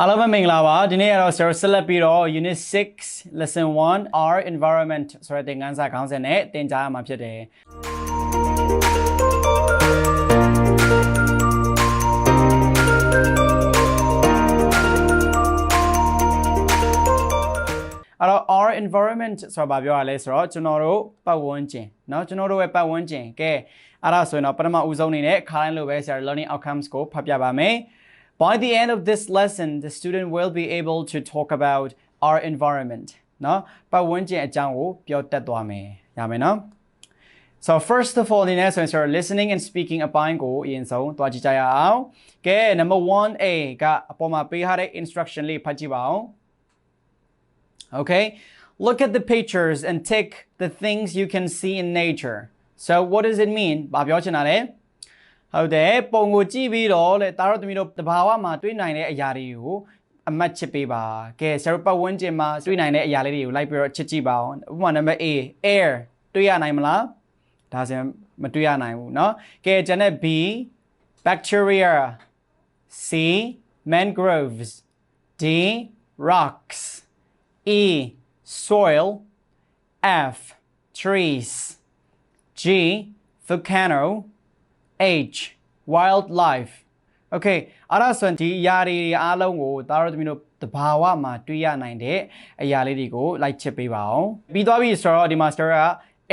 အားလုံးပဲမင်္ဂလာပါဒီနေ့ကတော့ Sir ဆက်လက်ပြီးတော့ Unit 6 Lesson 1 R Environment ဆိုတဲ့သင်ခန်းစာခေါင်းစဉ်နဲ့သင်ကြားရမှာဖြစ်တယ်အဲ့တော့ our environment ဆိုတာဘာပြောရလဲဆိုတော့ကျွန်တော်တို့ပတ်ဝန်းကျင်เนาะကျွန်တော်တို့ရဲ့ပတ်ဝန်းကျင်ကဲအဲ့ဒါဆိုရင်တော့ပထမဦးဆုံးအနေနဲ့ခါတိုင်းလိုပဲဆရာ learning outcomes ကိုဖတ်ပြပါမယ် By the end of this lesson, the student will be able to talk about our environment. So first of all, အနေနဲ့ဆိုရင် listening and speaking အပိုင်းကိုအရင်ဆုံးသွားကြည့်ကြရအောင်။ကဲ number 1A ကအပေါ်မှာပေးထားတဲ့ instruction Okay. Look at the pictures and take the things you can see in nature. So what does it mean? ဘာပြောချင်တာလဲ။ ဟုတ်တယ်ပုံကိုကြည့်ပြီးတော့လေတားတော့သမီးတို့တဘာဝမှာတွေ့နိုင်တဲ့အရာတွေကိုအမှတ်ချစ်ပေးပါကဲဆရာတို့ပတ်ဝန်းကျင်မှာတွေ့နိုင်တဲ့အရာလေးတွေကိုလိုက်ပြီးတော့ချစ်ကြည့်ပါအောင်ဥပမာနံပါတ် A air တွေ့ရနိုင်မလားဒါဆိုရင်မတွေ့ရနိုင်ဘူးเนาะကဲကျန်တဲ့ B bacteria C mangroves D rocks E. Soil. F. Trees. G. Volcano. H. Wildlife. Okay အဲ့ဒါဆိုရင်ဒီအရာတွေအားလုံးကိုဒါတော့သမီးတို့တဘာဝမှာတွေ့ရနိုင်တဲ့အရာလေးတွေကိုလိုက်ချစ်ပေးပါအောင်ပြီးသွားပြီဆိုတော့ဒီ master က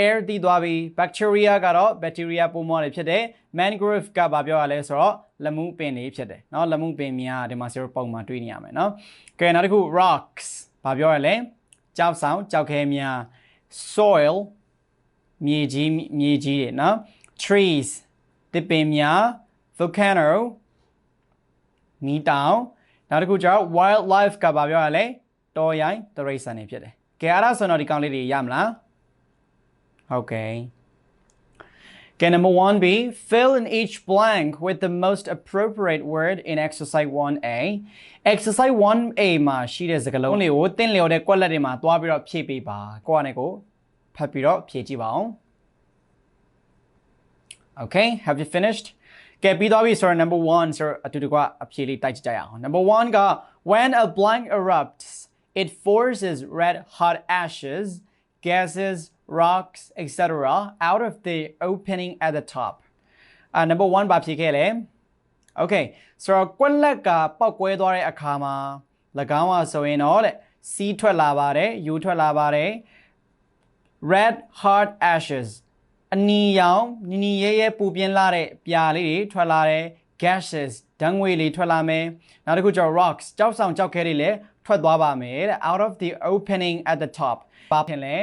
air တည်သွားပြီ bacteria ကတော့ bacteria ပုံမှန်တွေဖြစ်တယ် mangrove ကဘာပြောရလဲဆိုတော့လမှုပင်တွေဖြစ်တယ်เนาะလမှုပင်များဒီမှာ zero ပုံမှန်တွေ့နေရမယ်เนาะကဲနောက်တစ်ခု rocks ဘာပြောရလဲကြောက်ဆောင်ကြောက်ခဲများ soil မြေကြီးမြေကြီးတွေနော် trees တစ်ပင်များ volcano မီးတောင်နောက်တစ်ခုကျတော့ wildlife ကဘာပြောရလဲတောရိုင်းတရိษံတွေဖြစ်တယ်ကဲအဲ့ဒါဆိုတော့ဒီကောင်လေးတွေရမလားဟုတ်ကဲ့ Okay, number 1B, fill in each blank with the most appropriate word in exercise 1A. Exercise 1A မှာရှိတဲ့စကားလုံးတွေကိုသင်လျော်တဲ့ကွက်လက်တွေမှာတွားပြီးတော့ဖြည့်ပေးပါ။ကိုယ့်အနေကိုဖတ်ပြီးတော့ဖြည့်ကြည့်ပါအောင်။ Okay, have you finished? ကဲပြီးသွားပြီဆိုတော့ number 1ဆိုတော့အတူတကွအဖြေလေးတိုက်ကြည့်ကြရအောင်။ Number 1က when a blank erupts, it forces red hot ashes, gases rocks, etc. out of the opening at the top. Uh, number 1ဘာဖြစ်ခဲ့လဲ Okay ဆိုတော့ကွက်လက်ကပောက်ကွဲသွားတဲ့အခါမှာ၎င်းဟာဆိုရင်တော့တဲ့စီးထွက်လာပါတယ်ယူထွက်လာပါတယ် red hot ashes အနီရောင်နီနီရဲရဲပူပြင်းလာတဲ့ပြာလေးတွေထွက်လာတယ် gases ဓာတ်ငွေလေးထွက်လာမယ်နောက်တစ်ခုကျတော့ rocks ကြောက်ဆောင်ကြောက်ခဲတွေလည်းထွက်သွားပါမယ်တဲ့ out of the opening at the top ဘာဖြစ်လဲ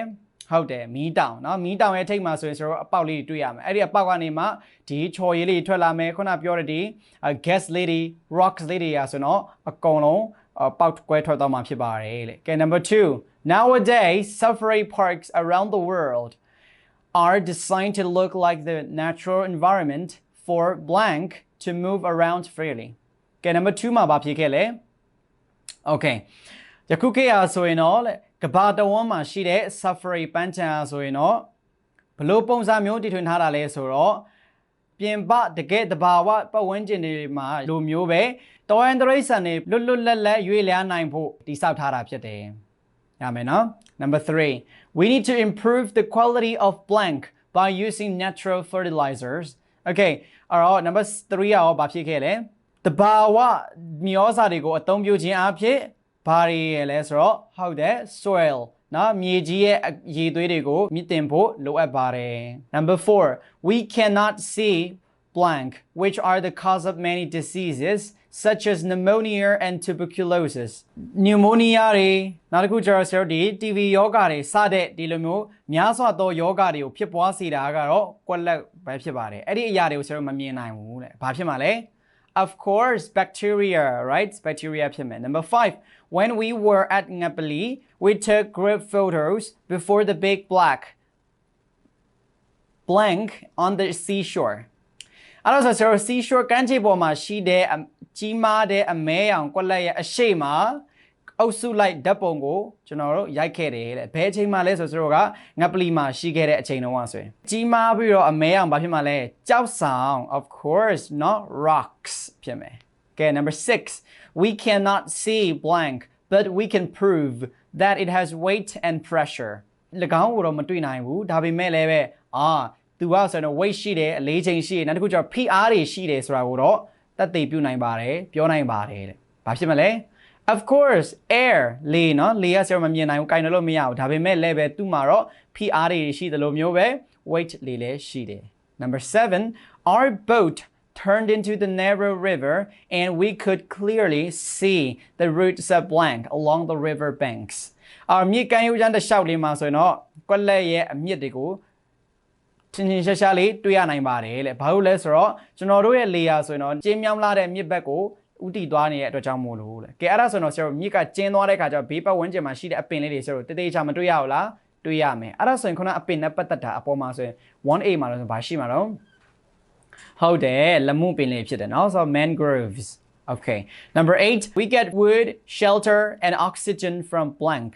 ဟုတ်တယ်မီးတောင်เนาะမီးတောင်ရဲ့ထိပ်မှာဆိုရင်ဆိုတော့အပေါက်လေးတွေတွေ့ရမယ်အဲ့ဒီအပေါက်ကနေမှဒီချော်ရည်လေးထွက်လာမယ်ခုနပြောတဲ့ဒီ gas လေးတွေ rocks လေးတွေอ่ะဆိုတော့အကုန်လုံးပေါက်ကွဲထွက်သွားမှာဖြစ်ပါတယ်လေကဲ number 2 nowadays safari parks around the world are designed to look like the natural environment for blank to move around freely ကဲ number 2မှာဘာဖြစ်ခဲ့လဲ okay ယခုခေတ်အားဆိုရင်တော့ကဘာတဝန်းမှာရှိတဲ့ Safari ပန်းချံအားဆိုရင်တော့ဘလို့ပုံစံမျိုးတည်ထွင်ထားတာလဲဆိုတော့ပြင်ပတကယ်တဘာဝပတ်ဝန်းကျင်တွေမှာလိုမျိုးပဲတော်ရန်တရိษံတွေလွတ်လွတ်လပ်လပ်ရွေ့လျားနိုင်ဖို့တည်ဆောက်ထားတာဖြစ်တယ်။ ရမယ်နော် Number 3 we need to improve the quality of blank by using natural fertilizers Okay အဲ့တော့ number 3ရောဘာဖြစ်ခဲ့လဲတဘာဝမျိုးစာတွေကိုအသုံးပြုခြင်းအဖြစ်ဘာတွေလဲဆိုတော့ဟုတ်တယ် soil နော်မြေကြီးရဲ့ရေသွေးတွေကိုမြင့်တင်ဖို့လိုအပ်ပါတယ် number 4 we cannot see blank which are the cause of many diseases such as pneumonia and tuberculosis pneumonia တွေနောက်တစ်ခုကျတော့ဆရာတို့ဒီ TB ယောဂတွေစတဲ့ဒီလိုမျိုးများစွာသောယောဂတွေကိုဖြစ်ပွားစေတာကတော့ကွက်လက်ပဲဖြစ်ပါတယ်အဲ့ဒီအရာတွေကိုဆရာတို့မမြင်နိုင်ဘူးတဲ့ဘာဖြစ်မှာလဲ Of course, bacteria, right? Bacteria ဖြစ်မယ်. Number 5, when we were at Ngapali, we took group photos before the big black blank on the seashore. အဲ့တော့ဆိုတော့ seashore ကမ်းခြေပေါ်မှာရှိတဲ့ကြီးမားတဲ့အမဲရောင်ကွက်လက်ရဲ့အရှိမှာအုပ်စုလိုက်ဓာတ်ပုံကိုကျွန်တော်တို့ရိုက်ခဲ့တယ်တဲ့ဘယ်အချိန်မှလဲဆိုတော့ကငပလီမှာရှိခဲ့တဲ့အချိန်တုန်းကဆိုရင်ကြီးမားပြီးတော့အမဲအောင်ဘာဖြစ်မှလဲကြောက်ဆောင် of course not rocks ဖြစ်မယ် Okay, number six, we cannot see blank, but we can prove that it has weight and pressure. ၎င်းကိုတော့မတွေ့နိုင်ဘူးဒါပေမဲ့လည်းပဲအာ သူကဆိုတော့ weight ရှိတယ်အလေးချိန်ရှိတယ်နောက်တစ်ခုကျတော့ PR တွေရှိတယ်ဆိုတာကိုတော့သက်သေပြုနိုင်ပါတယ်ပြောနိုင်ပါတယ်တဲ့ဘာဖြစ်မလဲ Of course air လေနော်လေကဆရာမမြင်နိုင်ဘူးကင်လို့မရဘူးဒါပေမဲ့လည်းပဲသူ့မှာတော့ PR တွေရှိတယ်လို့မျိုးပဲ weight လေလည်းရှိတယ် Number 7 our boat turned into the narrow river and we could clearly see the routes of blank along the river banks အာမြစ်ကမ်းရိုးချမ်းတစ်လျှောက်လေးမှာဆိုရင်တော့ကွက်လက်ရဲ့အမြစ်တွေကို ချင်းချင်းရှားရှားလေးတွေ့ရနိုင်ပါတယ်လေဘာလို့လဲဆိုတော့ကျွန်တော်တို့ရဲ့ layer ဆိုရင်တော့ကျင်းမြောင်းလာတဲ့မြစ်ဘက်ကိုဥတီသွားနေတဲ့အတွက်ကြောင့်မို့လို့လေကဲအဲ့ဒါဆိုရင်တော့ဆရာတို့မြစ်ကကျင်းသွားတဲ့ခါကျတော့ဘေးပတ်ဝန်းကျင်မှာရှိတဲ့အပင်လေးတွေဆရာတို့တေးသေးချာမတွေ့ရဘူးလားတွေ့ရမယ်အဲ့ဒါဆိုရင်ခုနအပင်နဲ့ပတ်သက်တာအပေါ်မှာဆိုရင် 1A မှာတော့ဘာရှိမှာတော့ဟုတ်တယ်လမှုပင်လေးဖြစ်တယ်เนาะဆိုတော့ mangroves okay number 8 we get wood shelter and oxygen from blank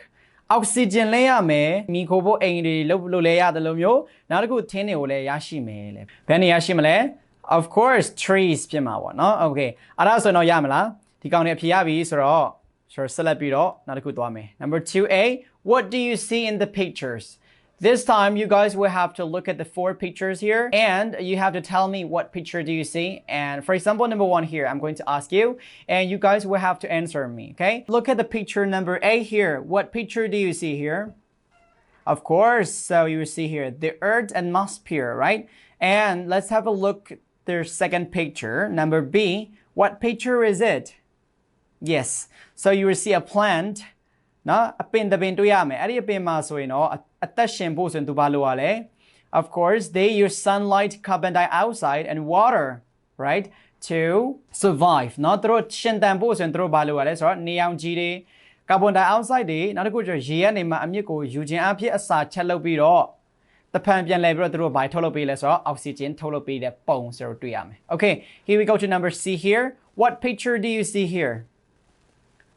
အောက်ဆီဂျင်လဲရမယ်မီခိုဖို့အိမ်တွေလုပ်လို့လဲရတယ်လို့မျိုးနောက်တစ်ခုထင်းတွေကိုလည်းရရှိမယ်လေဘယ်နေရရှိမလဲ of course trees ဖြစ်မှာပေါ့နော် okay အဲ့ဒါဆိုတော့ရမလားဒီကောင်တွေအဖြေရပြီဆိုတော့ sure ဆက်လက်ပြီးတော့နောက်တစ်ခုသွားမယ် number 2a what do you see in the pictures This time, you guys will have to look at the four pictures here and you have to tell me what picture do you see. And for example, number one here, I'm going to ask you and you guys will have to answer me, okay? Look at the picture number A here. What picture do you see here? Of course, so you see here the Earth and atmosphere, right? And let's have a look at their second picture. Number B, what picture is it? Yes, so you will see a plant နော်အပင်တပင်တွေ့ရမယ်အဲ့ဒီအပင်မှာဆိုရင်တော့အသက်ရှင်ဖို့ဆိုရင်သူဘာလုပ်ရလဲ Of course they use sunlight carbon dioxide and water right to survive နော်သူတို့ရှင်သန်ဖို့ဆိုရင်သူတို့ဘာလုပ်ရလဲဆိုတော့နေအောင်ကြီးတွေကာဗွန်ဒိုင်အောက်ဆိုက်တွေနောက်တစ်ခုကျရေကနေမှအမြစ်ကိုယူခြင်းအဖြစ်အစာချက်လုပ်ပြီးတော့တဖန်ပြန်လဲပြီးတော့သူတို့ဘာထုတ်လုပ်ပေးလဲဆိုတော့အောက်ဆီဂျင်ထုတ်လုပ်ပေးတဲ့ပုံဆိုတော့တွေ့ရမယ် Okay here we go to number C here what picture do you see here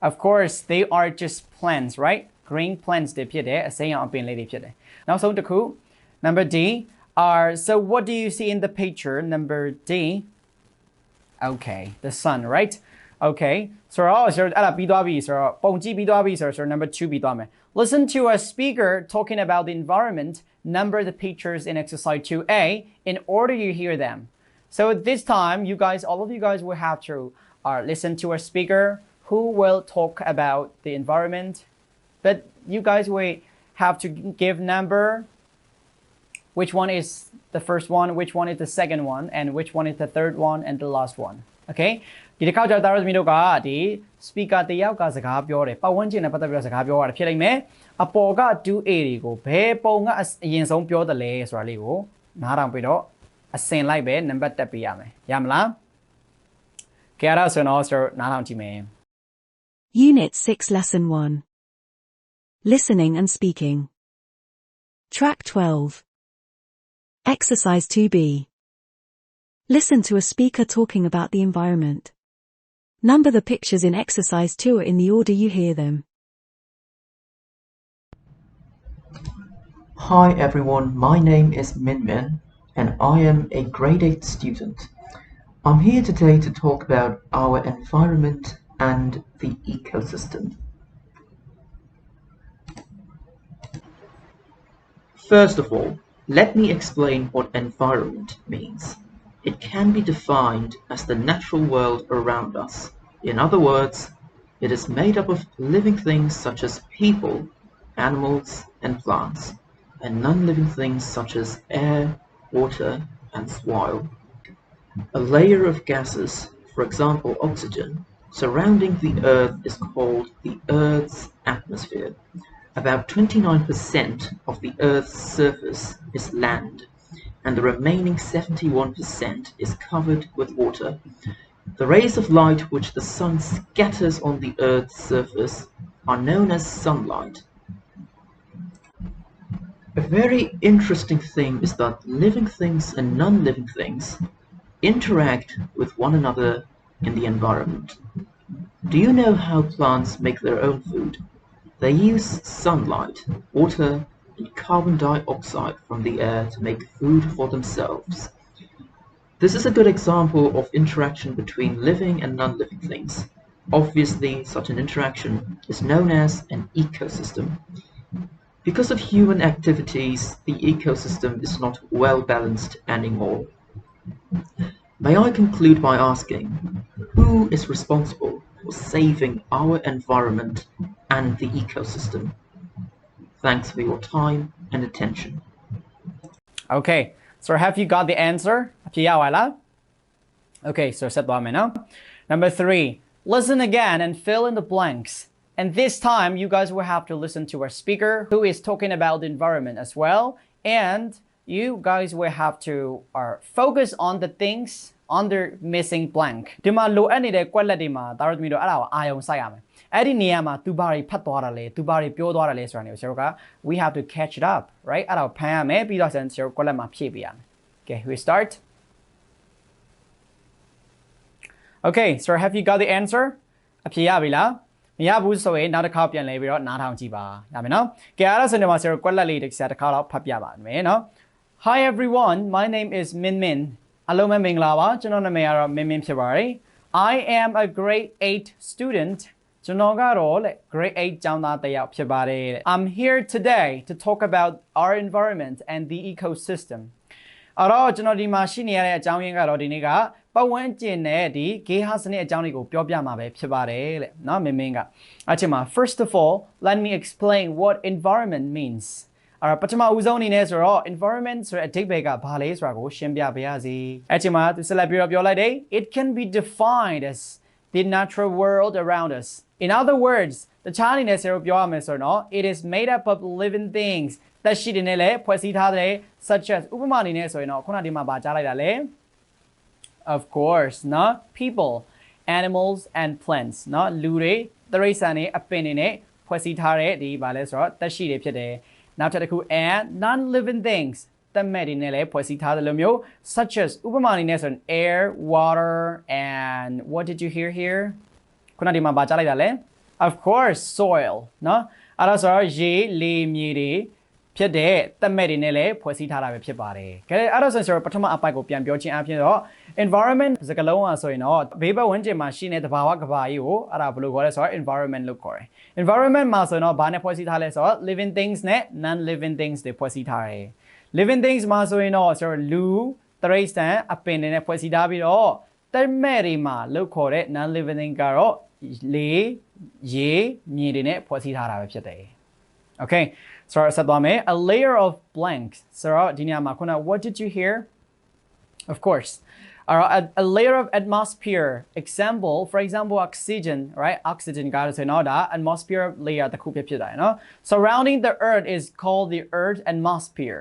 Of course they are just plants right green plants တွေဖြစ်တယ်အစိမ်းအောင်အပင်လေးတွေဖြစ်တယ်နောက်ဆုံးတစ်ခု number D are so what do you see in the picture number D okay the sun right okay ဆိုတော့ဆိုတော့အဲ့ဒါပြီးသွားပြီဆိုတော့ပုံကြည့်ပြီးသွားပြီဆိုတော့ number 2ပြီးသွားမယ် listen to a speaker talking about the environment number the pictures in exercise 2a in order you hear them so this time you guys all of you guys will have to uh, listen to a speaker who will talk about the environment but you guys will have to give number which one is the first one which one is the second one and which one is the third one and the last one okay ဒီတစ်ခါကျတော့သမီးတို့ကဒီ speaker တယောက်ကစကားပြောတယ်ပတ်ဝန်းကျင်နဲ့ပတ်သက်ပြီးတော့စကားပြောရတယ်ဖြစ်လိမ့်မယ်အပေါ်က 2A တွေကိုဘယ်ပုံကအရင်ဆုံးပြောတယ်လဲဆိုတာလေးကိုနားထောင်ပြီးတော့အစင်လိုက်ပဲနံပါတ်တက်ပေးရမယ်ရမလားကြရဆိုတော့ဆိုနားထောင်ကြည့်မယ် Unit 6 Lesson 1 Listening and Speaking Track 12 Exercise 2b Listen to a speaker talking about the environment. Number the pictures in exercise 2 in the order you hear them. Hi everyone, my name is Min Min and I am a grade 8 student. I'm here today to talk about our environment and the ecosystem. First of all, let me explain what environment means. It can be defined as the natural world around us. In other words, it is made up of living things such as people, animals, and plants, and non-living things such as air, water, and soil. A layer of gases, for example oxygen, surrounding the Earth is called the Earth's atmosphere. About 29% of the Earth's surface is land, and the remaining 71% is covered with water. The rays of light which the sun scatters on the Earth's surface are known as sunlight. A very interesting thing is that living things and non-living things interact with one another in the environment. Do you know how plants make their own food? They use sunlight, water, and carbon dioxide from the air to make food for themselves. This is a good example of interaction between living and non-living things. Obviously, such an interaction is known as an ecosystem. Because of human activities, the ecosystem is not well balanced anymore. May I conclude by asking, who is responsible for saving our environment and the ecosystem? Thanks for your time and attention. Okay so have you got the answer အဖြေရပါလား Okay so ဆက်သွားမယ်နော် Number 3 listen again and fill in the blanks and this time you guys will have to listen to our speaker who is talking about the environment as well and you guys will have to uh, focus on the things under missing blank ဒီမှာလိုအပ်နေတဲ့ကွက်လက်တွေမှာဒါတို့သမီးတို့အဲ့ဒါကိုအာယုံစိုက်ရမယ်အဲ့ဒီနေရာမှာသူဘာတွေဖတ်သွားတာလဲသူဘာတွေပြောသွားတာလဲဆိုတာမျိုးဆရာတို့က we have to catch it up right အဲ့ဒါကိုဖမ်းရမယ်ပြီးတော့ဆရာတို့ကွက်လက်မှာဖြည့်ပေးရမယ် okay we start okay so have you got the answer အဖြေရပြီလားမရဘူးဆိုရင်နောက်တစ်ခါပြန်လဲပြီးတော့နားထောင်ကြည့်ပါရမယ်နော်ကဲအဲ့ဒါဆိုရင်ဒီမှာဆရာတို့ကွက်လက်လေးတစ်ချက်တစ်ခါတော့ဖတ်ပြပါမယ်နော် Hi everyone my name is Min Min အားလုံးပဲမင်္ဂလာပါကျွန်တော်နာမည်ကတော့မင်းမင်းဖြစ်ပါတယ် I am a grade 8 student ကျွန်တော်ကတော့လေ grade 8ကျောင်းသားတစ်ယောက်ဖြစ်ပါတယ် I'm here today to talk about our environment and the ecosystem အဲ့တော့ကျွန်တော်ဒီမှာရှိနေရတဲ့အကြောင်းရင်းကတော့ဒီနေ့ကပတ်ဝန်းကျင်နဲ့ဒီဂေဟာစနစ်အကြောင်းတွေကိုပြောပြမှာပဲဖြစ်ပါတယ်လေနော်မင်းမင်းကအချက်မှာ first of all let me explain what environment means အဲ့တော့ပထမဦးဆုံးအနေနဲ့ဆိုတော့ environment ဆိုတဲ့အဓိပ္ပာယ်ကဘာလဲဆိုတာကိုရှင်းပြပါရစေအဲ့ချိန်မှာသူဆက်လက်ပြီးတော့ပြောလိုက်တယ် it can be defined as the natural world around us in other words တခြားအနေနဲ့ဆရာတို့ပြောရမယ်ဆိုတော့ it is made up of living things သက်ရှိတွေနဲ့လည်းဖွဲ့စည်းထားတယ် such as ဥပမာအနေနဲ့ဆိုရင်တော့ခုနဒီမှာဗာကြားလိုက်တာလေ of course နော် people animals and plants နော်လူတွေတရိษံတွေအပင်တွေနဲ့ဖွဲ့စည်းထားတဲ့ဒီဗာလဲဆိုတော့သက်ရှိတွေဖြစ်တယ် နောက်ထပ်တစ်ခု and non living things တမဲ့တွေနဲ့လည်းဖွဲ့စည်းထားတယ်လို့မျိုး such as ဥပမာအနေနဲ့ဆိုရင် air water and what did you hear here ခုနဒီမှာဗာကြားလိုက်တာလေ of course soil နော်အဲ့ဒါဆိုတော့ရေလေမြေတွေ ဖြစ်တဲ့သက်မဲ့တွေနဲ့လည်းဖွဲ့စည်းထားတာပဲဖြစ်ပါတယ်။ဒါလည်းအဲ့ဒါဆိုရင်ဆိုတော့ပထမအပိုက်ကိုပြန်ပြောခြင်းအပြင်တော့ environment စကားလုံးอ่ะဆိုရင်တော့ဘေးပတ်ဝန်းကျင်မှာရှိနေတဲ့သဘာဝကဘာကြီးကိုအဲ့ဒါဘယ်လိုခေါ်လဲဆိုတော့ environment လို့ခေါ်တယ်။ environment မှာဆိုရင်တော့ဘာနဲ့ဖွဲ့စည်းထားလဲဆိုတော့ living things နဲ့ non living things တွေဖွဲ့စည်းထားတယ်။ living things မှာဆိုရင်တော့ဆိုတော့လူတရိစံအပင်တွေနဲ့ဖွဲ့စည်းထားပြီးတော့သက်မဲ့တွေမှာလို့ခေါ်တဲ့ non living thing ကတော့လေရေမြေတွေနဲ့ဖွဲ့စည်းထားတာပဲဖြစ်တယ်။ Okay ဆိုတော့ဆက်သွားမယ် a layer of blanks ဆိုတော့ဒီနေရာမှာခုန what did you hear of course a, a layer of atmosphere example for example oxygen right oxygen ကဆိုတော့ဒါ atmosphere layer တစ်ခုဖြစ်ဖြစ်တယ်နော် surrounding the earth is called the earth atmosphere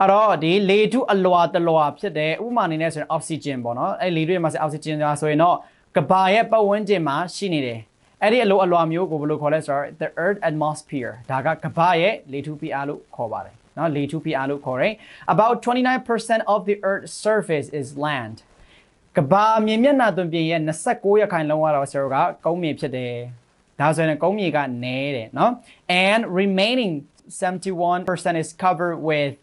အဲ့တော့ဒီလေထုအလွာတလွာဖြစ်တဲ့ဥပမာအနေနဲ့ဆိုရင် oxygen ပေါ့နော်အဲ့လေထုရဲ့မှာဆို oxygen ဆိုတာဆိုရင်တော့ကဘာရဲ့ပတ်ဝန်းကျင်မှာရှိနေတယ် အဲ့ဒီအလိုအလွာမျိုးကိုဘယ်လိုခေါ်လဲဆိုတော့ the earth atmosphere ဒါကကမ္ဘာရဲ့လေထုဖိအားလို့ခေါ်ပါတယ်နော်လေထုဖိအားလို့ခေါ်တယ် about 29% of the earth surface is land ကမ္ဘာမြေမျက်နှာသွင်ပြင်ရဲ့29ရာခိုင်နှုန်းကတော့ဆိုတော့ကကုန်းမြေဖြစ်တယ်ဒါဆိုရင်ကုန်းမြေကနဲတယ်နော် and remaining 71% is covered with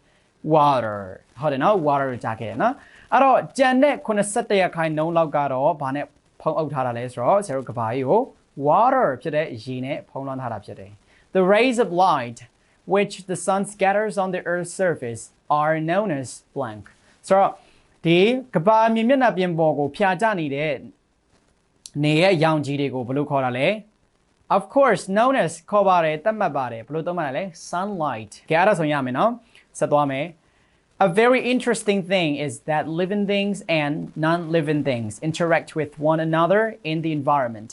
water ဟုတ်တယ်နော် water ကြာခဲ့တယ်နော်အဲ့တော့ကြံတဲ့81ရာခိုင်နှုန်းလောက်ကတော့ဘာနဲ့ဖုံးအုပ်ထားတာလဲဆိုတော့ဆရာတို့ကဘာကြီးကို water ဖြစ်တဲ့ရေနဲ့ဖုံးလွှမ်းထားတာဖြစ်တယ် The rays of light which the sun scatters on the earth's surface are known as blank ဆိုတော့ဒီကဘာမြေမျက်နှာပြင်ပေါ်ကိုဖြာကျနေတဲ့နေရဲ့ရောင်ခြည်တွေကိုဘယ်လိုခေါ်တာလဲ Of course known as ခေါ်ပါတယ်သတ်မှတ်ပါတယ်ဘယ်လိုသုံးမှလဲ sunlight ကြအဲ့ဒါဆိုရမယ်နော်ဆက်သွားမယ် A very interesting thing is that living things and non-living things interact with one another in the environment.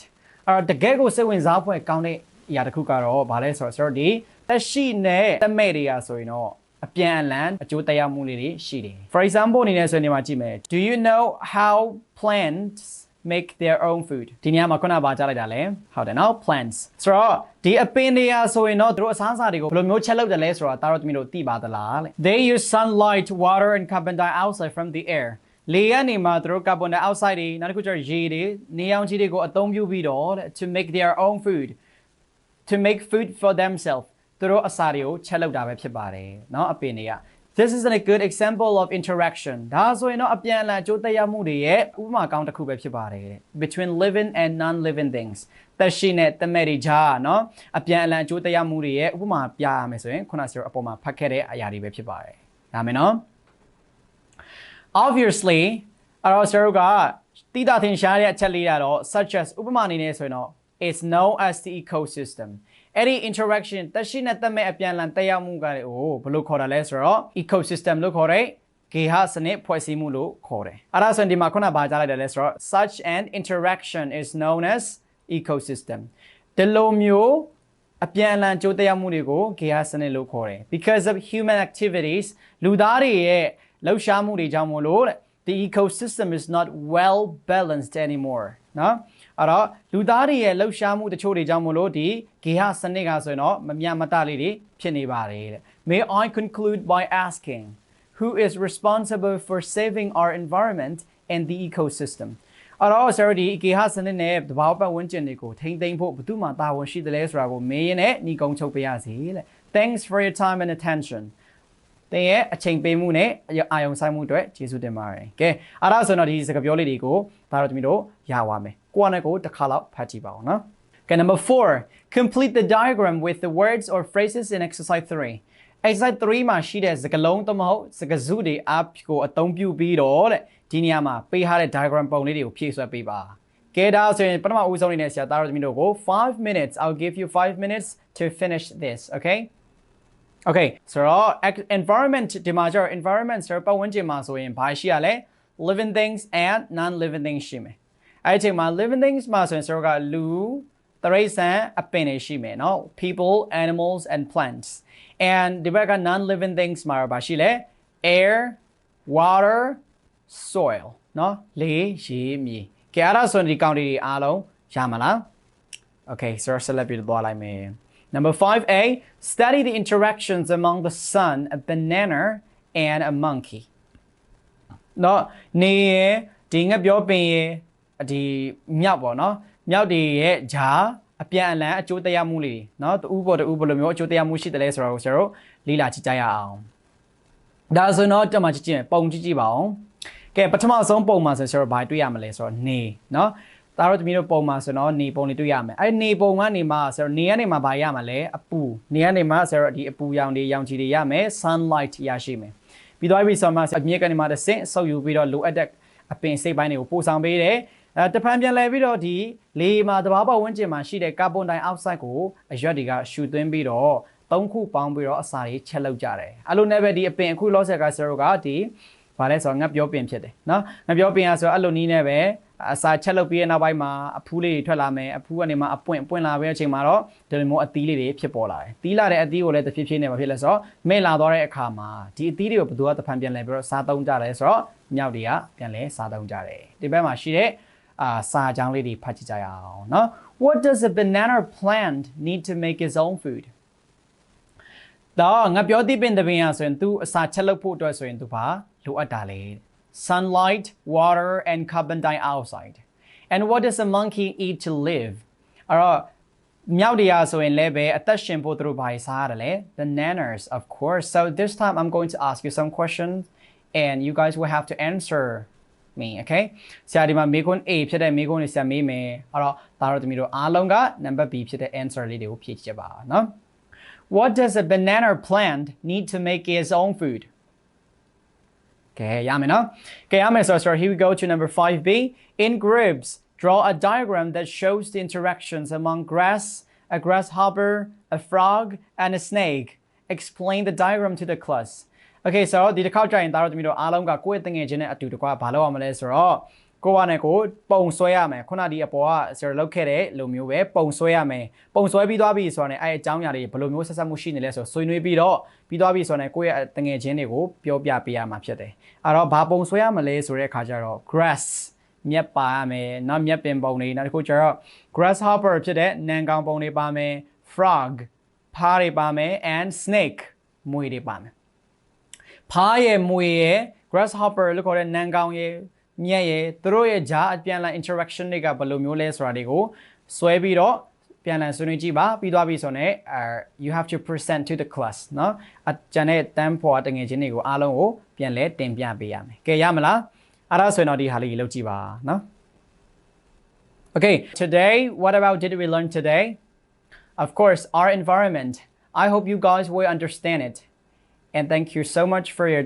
အဲ့တကယ်ကိုစိတ်ဝင်စားဖွယ်ကောင်းတဲ့အရာတစ်ခုကတော့ဗာလဲဆိုတော့ဆိုတော့ဒီတက်ရှိနဲ့တမဲ့တွေကဆိုရင်တော့အပြန်အလှန်အကျိုးတရားမှုလေးတွေရှိတယ် For example အနေနဲ့ဆိုရင်ဒီမှာကြည့်မယ် Do you know how plants make their own food ဒီနေရာမှာခုနကကြားလိုက်တာလဲဟုတ်တယ်နော် plants ဆိုတော့ဒီအပင်တွေကဆိုရင်တော့သူတို့အစားအစာတွေကိုဘယ်လိုမျိုးချက်လုပ်တယ်လဲဆိုတော့တားတော့တမီးတို့သိပါသလားလေ They use sunlight water and carbon dioxide from the air လေကနေမှသူတို့ကာဗွန်ဒိုင်အောက်ဆိုက်တွေနောက်တစ်ခုကျတော့ရေတွေနေအောင်ကြီးတွေကိုအသုံးပြုပြီးတော့ to make their own food to make food for themselves သူတို့အစာတွေကိုချက်လုပ်တာပဲဖြစ်ပါတယ်เนาะအပင်တွေက This is a good example of interaction ဒါဆိုရင်တော့အပြန်အလှန်အကျိုးသက်ရောက်မှုတွေရဲ့ဥပမာကောင်းတစ်ခုပဲဖြစ်ပါတယ်တဲ့ between living and non-living things သက်ရှိနဲ့တမဲ့တွေကြားเนาะအပြန်အလှန်အကျိုးသက်ရောက်မှုတွေရဲ့ဥပမာပြရမယ်ဆိုရင်ခုနဆရာအပေါ်မှာဖတ်ခဲ့တဲ့အရာတွေပဲဖြစ်ပါတယ်ဒါမယ်နော် obviously အဲ့တော့ဆရာတို့ကတိတာထင်ရှားတဲ့အချက်လေးကတော့ such as ဥပမာအနေနဲ့ဆိုရင်တော့ is known as the ecosystem အဲ့ဒီ interaction တက်ရှိနဲ့တက်မဲ့အပြန်အလှန်တက်ရောက်မှုကလည်းအိုးဘယ်လိုခေါ်တာလဲဆိုတော့ ecosystem လို့ခေါ်တဲ့ဂေဟစနစ်ဖွဲ့စည်းမှုလို့ခေါ်တယ်။အဲ့ဒါဆိုရင်ဒီမှာခုနကဘာကြားလိုက်တယ်လဲဆိုတော့ such an interaction is known as ecosystem ဒီလိုမျိုးအပြန်အလှန်ကြိုးတက်ရောက်မှုတွေကိုဂေဟစနစ်လို့ခေါ်တယ် because of human activities လူသားတွေရဲ့ လှုပ်ရှားမှုတွေကြောင့်မို့လို့တဲ့ the ecosystem is not well balanced anymore နော်အဲ့တော့လူသားတွေရဲ့လှုပ်ရှားမှုတချို့တွေကြောင့်မို့လို့ဒီဂေဟစနစ်ကဆိုရင်တော့မမျှမတလေးတွေဖြစ်နေပါတယ်တဲ့ May I conclude by asking who is responsible for saving our environment and the ecosystem အဲ့တော့ sorry ဒီဂေဟစနစ်နဲ့တဘာဝပတ်ဝန်းကျင်တွေကိုထိမ့်သိမ်းဖို့ဘယ်သူမှတာဝန်ရှိတယ်လဲဆိုတာကိုမေးရင်းနဲ့ညီကုံချုပ်ပေးရစီတဲ့ Thanks for your time and attention တင်ရဲ့အချိန်ပေးမှုနဲ့အာယုံဆိုင်မှုအတွက်ကျေးဇူးတင်ပါတယ်။ကဲအားဒါဆိုတော့ဒီစကားပြောလေးတွေကိုဒါတော့သမီးတို့ရပါမယ်။ကိုယ့်နဲ့ကိုယ်တစ်ခါလောက်ဖတ်ကြည့်ပါဦးနော်။ Okay number 4 complete the diagram with the words or phrases in exercise 3 exercise 3မှာရှိတဲ့စကားလုံးသမဟုတ်စကားစုတွေအကိုအသုံးပြုပြီးတော့တဲ့ဒီနေရာမှာပေးထားတဲ့ diagram ပုံလေးတွေကိုဖြည့်ဆွဲပေးပါ။ကဲဒါဆိုရင်ပထမဦးဆုံးအနေနဲ့ဆရာသားတို့သမီးတို့ကို5 minutes I'll give you 5 minutes to finish this okay Okay ဆိုတော့ environment ဒီမှာကျတော့ environment ဆိုတော့ပတ်ဝန်းကျင်မှာဆိုရင်ဘာရှိရလဲ living things and non living things ရှိမယ်အဲ့ဒီအချိန်မှာ living things မှာဆိုရင်ဆိုတော့ကလူတရိษံအပင်တွေရှိမယ်နော် people animals and plants and ဒီဘက်က non living things မှာဘာရှိလဲ air water soil နော်လေရေမြေကြရတာဆိုရင်ဒီကောင်တွေအားလုံးရမလား Okay ဆိုတော့ဆက်လက်ပြီးတော့သွားလိုက်မယ် Number 5a, study the interactions among the sun, a banana, and a monkey. နော်နေရဲ့ဒီငှက်ပြောပင်ရဲ့ဒီမြောက်ပေါ့နော်မြောက်တွေရဲ့ဂျာအပြန်အလှန်အကျိုးတရားမှုလေးနော်တူဦးပေါ်တူဦးဘယ်လိုမျိုးအကျိုးတရားမှုရှိတယ်လဲဆိုတာကိုကျွန်တော်တို့လေ့လာကြည့်ကြရအောင်ဒါဆိုတော့ကျွန်မကြည့်ကြည့်ပုံကြည့်ကြည့်ပါအောင်ကဲပထမဆုံးပုံမှာဆိုကျွန်တော်ဘာတွေ့ရမလဲဆိုတော့နေနော် သားတို့သမီးတို့ပုံမှာဆိုတော့နေပုံတွေတွေ့ရမယ်အဲ့နေပုံကနေမှဆိုတော့နေကနေမှဘာရမှာလဲအပူနေကနေမှဆိုတော့ဒီအပူရောင်တွေရောင်ခြည်တွေရမယ် sunlight ရရှိမယ်ပြီးတော့ပြီဆိုမှအမြင့်ကနေမှတစ်ဆင့်ဆုပ်ယူပြီးတော့လိုအပ်တဲ့အပင်စိတ်ပိုင်းတွေကိုပို့ဆောင်ပေးတယ်အဲတဖန်ပြန်လဲပြီးတော့ဒီလေမှာတဘာပဝန်းကျင်မှာရှိတဲ့ကာဗွန်ဒိုင်အောက်ဆိုက်ကိုအရွက်တွေကရှူသွင်းပြီးတော့သုံးခုပေါင်းပြီးတော့အစာတွေချက်လောက်ကြတယ်အဲ့လိုနဲ့ပဲဒီအပင်အခုလောဆက်ကဆယ်ရိုကဒီ ဗာလဲဆိုတော့ငတ်ပြောပင်ဖြစ်တယ်နော်ငတ်ပြောပင်ကဆိုတော့အဲ့လိုနီးနဲ့ပဲအစာချက်လုပ်ပြီးတဲ့နောက်ပိုင်းမှာအဖူးလေးတွေထွက်လာမယ်အဖူးကနေမှအပွင့်ပွင့်လာပြီးတဲ့အချိန်မှာတော့ဒီလိုမျိုးအသီးလေးတွေဖြစ်ပေါ်လာတယ်။သီးလာတဲ့အသီးကိုလည်းတဖြည်းဖြည်းနဲ့မဖြစ်လဲဆိုတော့မဲ့လာတော့တဲ့အခါမှာဒီအသီးတွေကိုဘယ်သူကတဖန်ပြန်လဲပြီးတော့စားသုံးကြတယ်ဆိုတော့မြောက်တွေကပြန်လဲစားသုံးကြတယ်။ဒီဘက်မှာရှိတဲ့အာစာကြောင်းလေးတွေဖတ်ကြည့်ကြရအောင်နော်။ What does a banana plant need to make its own food? တော့ငါပြောသိပင်တပင်ရဆိုရင် तू အစာချက်လုပ်ဖို့အတွက်ဆိုရင် तू ဘာ လိုအပ်တာလဲ sunlight, water, and carbon dioxide. And what does a monkey eat to live? အဲ့တော့မြောက်တရားဆိုရင်လည်းပဲအသက်ရှင်ဖို့သူတို့ဘာစားရတယ်လဲ The nanners of course. So this time I'm going to ask you some questions and you guys will have to answer me, okay? ဆရာဒီမှာမေးခွန်း A ဖြစ်တဲ့မေးခွန်းတွေဆရာမေးမယ်။အဲ့တော့ဒါတော့တမီးတို့အားလုံးက number B ဖြစ်တဲ့ answer လေးတွေကိုဖြည့်ကြပါနော်။ What does a banana plant need to make its own food? ကဲရမယ်နော်ကဲရမယ်ဆိုတော့ here we go to number 5b in groups draw a diagram that shows the interactions among grass a grasshopper a frog and a snake explain the diagram to the class okay ဆိုတော့ဒီတစ်ခေါက်ကြာရင်ဒါတော့တမီးတို့အားလုံးကကိုယ့်ရဲ့တငယ်ချင်းနဲ့အတူတကွာဘာလုပ်ရမလဲဆိုတော့ ကိုကနဲ့ကိုပုံဆွဲရမယ်ခုနဒီအပေါ်ကဆရာလောက်ခဲ့တဲ့လိုမျိုးပဲပုံဆွဲရမယ်ပုံဆွဲပြီးသွားပြီဆိုတော့ねအဲ့အကြောင်းအရာတွေဘယ်လိုမျိုးဆက်ဆက်မှုရှိနေလဲဆိုတော့ဆွေးနွေးပြီးတော့ပြီးသွားပြီဆိုတော့ねကိုယ့်ရဲ့တငယ်ချင်းတွေကိုပြောပြပေးရမှာဖြစ်တယ်အဲ့တော့ဘာပုံဆွဲရမလဲဆိုတဲ့အခါကျတော့ grass မြက်ပါရမယ်နောက်မြက်ပင်ပုံတွေနောက်တစ်ခုကျတော့ grasshopper ဖြစ်တဲ့နန်ကောင်ပုံတွေပါမယ် frog ဖားတွေပါမယ် and snake မွေတွေပါမယ်ဖားရဲ့မွေရဲ့ grasshopper လို့ခေါ်တဲ့နန်ကောင်ရဲ့ မြက်ရဲ့သူတို့ရဲ့ဂျာအပြန်လာ interaction တွေကဘယ်လိုမျိုးလဲဆိုတာတွေကိုဆွဲပြီးတော့ ပြန်လည်ဆွေးနွေးကြည့်ပါပြီးသွားပြီဆိုတော့အဲ you have to present to the class เนาะအကျန်တဲ့တန်းဖွာတငယ်ချင်းတွေကိုအားလုံးကိုပြန်လဲတင်ပြပေးရမယ်ကဲရမလားအဲ့ဒါဆိုရင်တော့ဒီဟာလေးလုပ်ကြည့်ပါเนาะ Okay, today, what about did we learn today? Of course, our environment. I hope you guys will understand it. And thank you so much for your